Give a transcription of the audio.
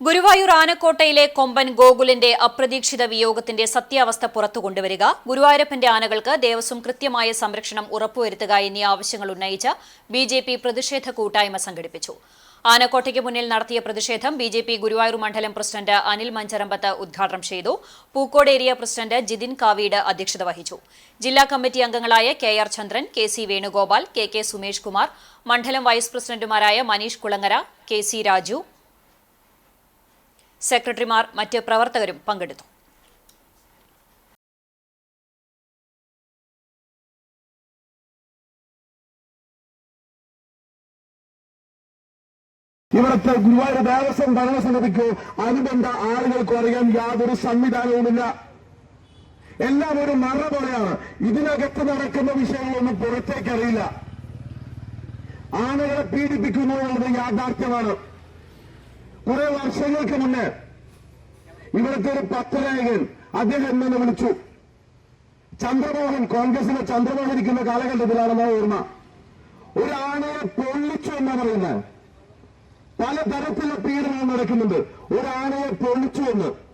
ഗുരുവായൂർ ആനക്കോട്ടയിലെ കൊമ്പൻ ഗോകുലിന്റെ അപ്രതീക്ഷിത വിയോഗത്തിന്റെ സത്യാവസ്ഥ പുറത്തു കൊണ്ടുവരിക ഗുരുവായൂരപ്പന്റെ ആനകൾക്ക് ദേവസ്വം കൃത്യമായ സംരക്ഷണം ഉറപ്പുവരുത്തുക എന്നീ ആവശ്യങ്ങൾ ഉന്നയിച്ച് ബി ജെ പി പ്രതിഷേധ കൂട്ടായ്മ സംഘടിപ്പിച്ചു. ആനക്കോട്ടയ്ക്ക് മുന്നിൽ നടത്തിയ പ്രതിഷേധം ബി ജെ പി ഗുരുവായൂർ മണ്ഡലം പ്രസിഡന്റ് അനിൽ മഞ്ചരമ്പത്ത് ഉദ്ഘാടനം ചെയ്തു. പൂക്കോട് ഏരിയ പ്രസിഡന്റ് ജിതിൻ കാവീട് അധ്യക്ഷത വഹിച്ചു. ജില്ലാ കമ്മിറ്റി അംഗങ്ങളായ K R Chandran K C Venugopal K K Sumesh Kumar മണ്ഡലം വൈസ് പ്രസിഡന്റുമാരായ മനീഷ് കുളങ്ങര കെ സി രാജു സെക്രട്ടറിമാർ മറ്റ് പ്രവർത്തകരും പങ്കെടുത്തു. ഇവിടുത്തെ ഗുരുവായൂർ ദേവസ്വം ഭരണസമിതിക്കോ അനുബന്ധ ആളുകൾക്കോ അറിയാൻ യാതൊരു സംവിധാനവുമില്ല. എല്ലാം ഒരു മറ പോലെയാണ്. ഇതിനകത്ത് നടക്കുന്ന വിഷയങ്ങളൊന്നും പുറത്തേക്കറിയില്ല ആളുകളെ പീഡിപ്പിക്കുന്നു എന്നുള്ളത് യാഥാർത്ഥ്യമാണ്. കുറെ വർഷങ്ങൾക്ക് മുന്നേ ഇവിടുത്തെ ഒരു പത്രനായകൻ അദ്ദേഹം എന്നെ വിളിച്ചു. ചന്ദ്രമോഹൻ കോൺഗ്രസിലെ ചന്ദ്രമോഹൻ ഇരിക്കുന്ന കാലഘട്ടത്തിലാണെന്ന ഓർമ്മ. ആണയെ പൊള്ളിച്ചു എന്ന് പറയുന്നത്. പലതരത്തിലുള്ള പീഡനങ്ങൾ നടക്കുന്നുണ്ട്. ഒരു ആണയെ പൊള്ളിച്ചു എന്ന്.